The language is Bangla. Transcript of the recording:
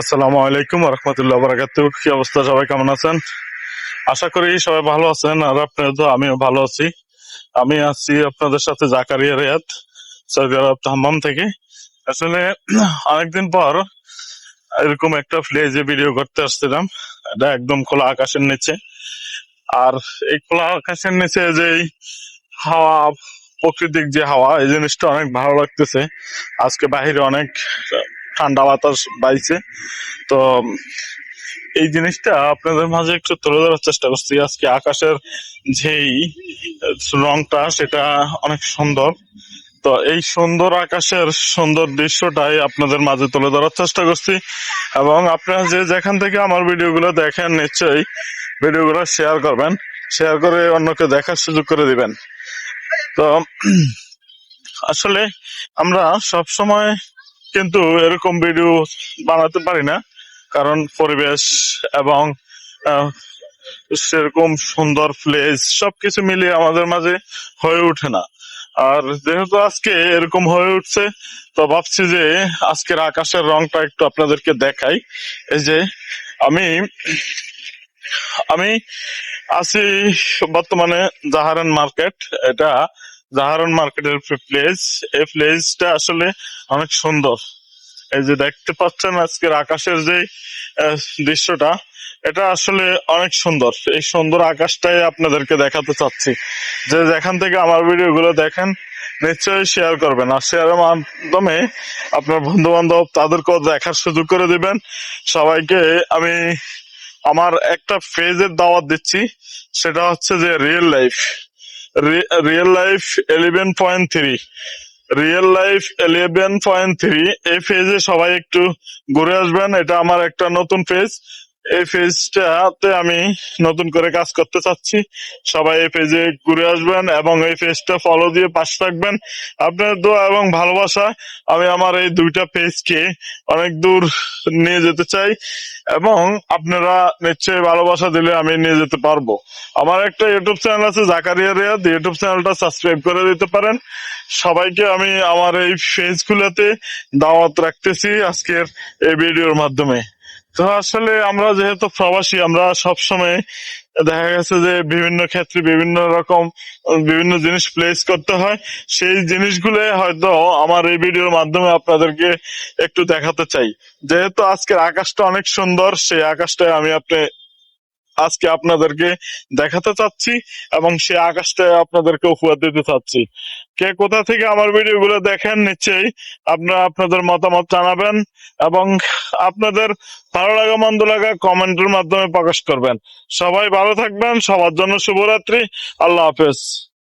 আসসালামু আলাইকুম রহমতুল্লাহ বারাকাতু কি অবস্থা? সবাই কেমন আছেন? আশা করি সবাই ভালো আছেন আর আপনার তো আমিও ভালো আছি। আমি আছি আপনাদের সাথে জাকারিয়া রিয়াদ, সৌদি আরব হাম্মাম থেকে। আসলে অনেকদিন পর এরকম একটা ফ্লেজে ভিডিও করতে আসছিলাম, এটা একদম খোলা আকাশের নিচে। আর এই খোলা আকাশের নিচে যে হাওয়া প্রাকৃতিক যে হাওয়া, এই জিনিসটা অনেক ভালো লাগতেছে। আজকে বাহিরে অনেক ঠান্ডা বাতাস বাইছে। তো, এই জিনিসটা আপনাদের মাঝে একটু তুলে ধরার চেষ্টা করছি। আজকে আকাশের যেই রংটা, সেটা অনেক সুন্দর। তো এই সুন্দর আকাশের সুন্দর দৃশ্যটাই আপনাদের মাঝে তুলে ধরার চেষ্টা করছি। এবং আপনারা যে যেখান থেকে আমার ভিডিওগুলো দেখেন, নিশ্চয়ই ভিডিওগুলো শেয়ার করবেন। শেয়ার করে অন্যকে দেখার সুযোগ করে দিবেন। তো, আসলে আমরা সব সময় কিন্তু এরকম ভিডিও বানাতে পারি না। কারণ পরিবেশ এবং সেরকম সুন্দর প্লেস সবকিছু মিলিয়ে আমাদের মাঝে হয়ে ওঠে না। আর যেহেতু আজকে এরকম হয়ে উঠছে, তো ভাবছি যে আজকের আকাশের রংটা একটু আপনাদেরকে দেখাই। এই যে আমি আমি আছি বর্তমানে জাহারান মার্কেট। এটা জাহারান মার্কেটের প্লেস এই প্লেসটা আসলে অনেক সুন্দর। এই যে দেখতে পাচ্ছেন আজকের আকাশের যে দৃশ্যটা, এটা আসলে অনেক সুন্দর। এই সুন্দর আকাশটাই আপনাদেরকে দেখাতে চাচ্ছি। যে যেখান থেকে আমার ভিডিওগুলো দেখেন, নিশ্চয়ই শেয়ার করবেন। আর শেয়ারের মাধ্যমে আপনার বন্ধু বান্ধব তাদেরকেও দেখার সুযোগ করে দিবেন। সবাইকে আমি আমার একটা ফেজের দাওয়াত দিচ্ছি। সেটা হচ্ছে যে real life real life eleven point three real life eleven point three এই ফেজে সবাই একটু ঘুরে আসবেন, এটা আমার একটা নতুন ফেজ এই ফেজটাতে আমি নতুন করে কাজ করতে চাচ্ছি। সবাই এই পেজে ঘুরে আসবেন এবং এই পেজটা ফলো দিয়ে পাশে থাকবেন। আপনার দোয়া এবং ভালোবাসা, আমি আমার এই দুইটা পেজকে অনেক দূর নিয়ে যেতে চাই এবং আপনারা নিশ্চয়ই ভালোবাসা দিলে আমি নিয়ে যেতে পারব। আমার একটা ইউটিউব চ্যানেল আছে, জাকারিয়া রিয়াদ। ইউটিউব চ্যানেলটা সাবস্ক্রাইব করে দিতে পারেন। সবাইকে আমি আমার এই পেজগুলোতে দাওয়াত রাখতেছি আজকের এই ভিডিওর মাধ্যমে। তো আসলে আমরা যেহেতু প্রবাসী, আমরা সব সময় দেখা গেছে যে বিভিন্ন ক্ষেত্রে বিভিন্ন রকম বিভিন্ন জিনিস প্লেস করতে হয়। সেই জিনিসগুলো হয়তো আমার এই ভিডিওর মাধ্যমে আপনাদেরকে একটু দেখাতে চাই। যেহেতু আজকের আকাশটা অনেক সুন্দর, সেই আকাশটায় আমি আপনি আজকে আপনাদেরকে দেখাতে চাচ্ছি এবং সে আকাশটা আপনাদেরকে উপহার দিতে চাচ্ছি। কে কোথা থেকে আমার ভিডিও গুলো দেখেন নিশ্চয়ই আপনারা আপনাদের মতামত জানাবেন এবং আপনাদের ভালো লাগা, মন্দ লাগা কমেন্টের মাধ্যমে প্রকাশ করবেন। সবাই ভালো থাকবেন, সবার জন্য শুভরাত্রি, আল্লাহ হাফেজ।